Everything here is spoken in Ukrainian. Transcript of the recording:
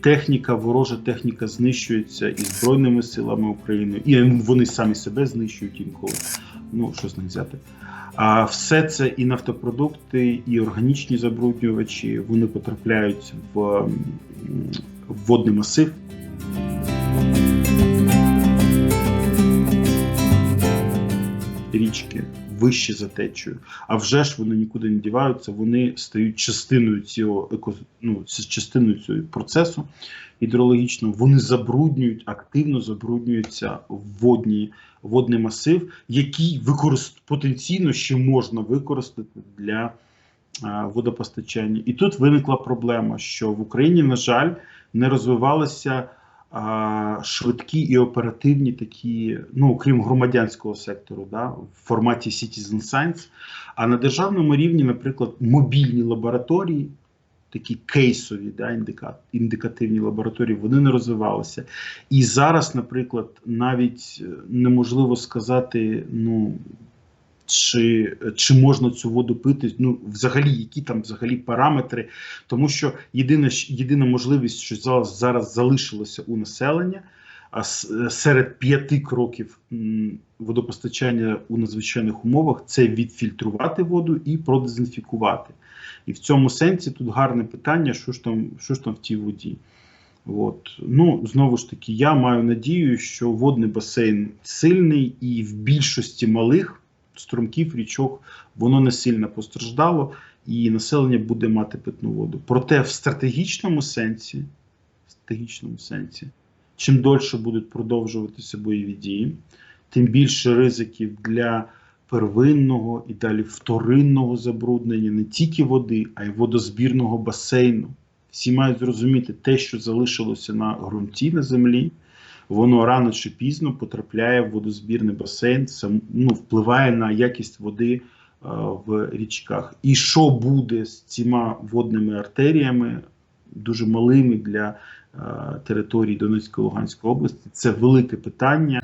техніка, ворожа техніка знищується і Збройними силами України, і вони самі себе знищують інколи. Ну, що з них взяти. А все це і нафтопродукти, і органічні забруднювачі вони потрапляють в водний масив. Річки вище за течею. А вже ж вони нікуди не діваються, вони стають частиною цього еко, ну, частиною цього процесу гідрологічного. Вони забруднюють, активно забруднюються водні, водний масив, який використ, потенційно ще можна використати для а, водопостачання. І тут виникла проблема, що в Україні, на жаль, не розвивалися швидкі і оперативні такі, ну окрім громадянського сектору, да, в форматі Citizen Science. А на державному рівні, наприклад, мобільні лабораторії, такі кейсові, да, індика, індикативні лабораторії, вони не розвивалися. І зараз, наприклад, навіть е, неможливо сказати, ну. Чи, чи можна цю воду пити? Ну, взагалі, які там взагалі параметри? Тому що єдина, єдина можливість, що зараз, зараз залишилося у населення, а серед п'яти кроків водопостачання у надзвичайних умовах це відфільтрувати воду і продезінфікувати. І в цьому сенсі тут гарне питання, що ж там, що ж там в тій воді. От. Ну, знову ж таки, я маю надію, що водний басейн сильний і в більшості малих струмків, річок воно не сильно постраждало, і населення буде мати питну воду. Проте в стратегічному сенсі, в стратегічному сенсі, чим дольше будуть продовжуватися бойові дії, тим більше ризиків для первинного і далі вторинного забруднення не тільки води, а й водозбірного басейну. Всі мають зрозуміти, те, що залишилося на ґрунті на землі, воно рано чи пізно потрапляє в водозбірний басейн, сам, ну, впливає на якість води е, в річках. І що буде з цими водними артеріями, дуже малими для е, території Донецької Луганської області, це велике питання.